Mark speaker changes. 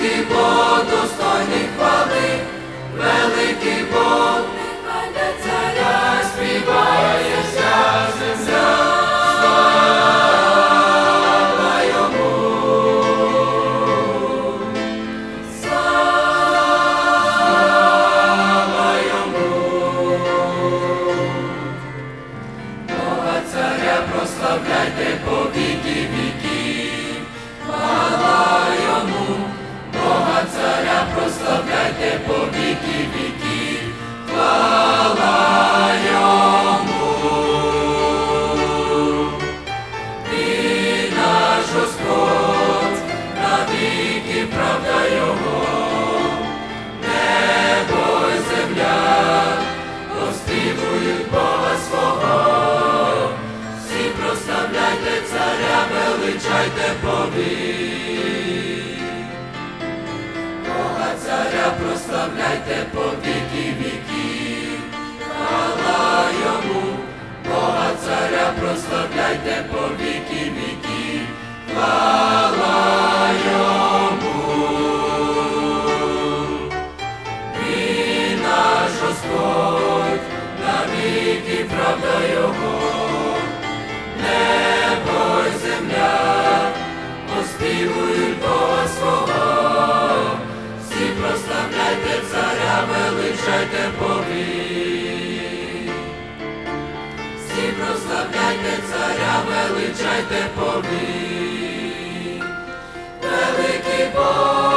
Speaker 1: великий Бог, достойний хвали, великий Бог, нехай царя співає вся земля. Слава йому. Йому. Бога царя прославляйте по віки віків. Хвала йому, величайте. Бога царя прославляйте по віки віків, хвала йому, Бога царя прославляйте по віки віків, хвала йому. Він наш Господь, навіки правда Його, величайте повік. Всі прославляйте царя, величайте повік. Великий Бог.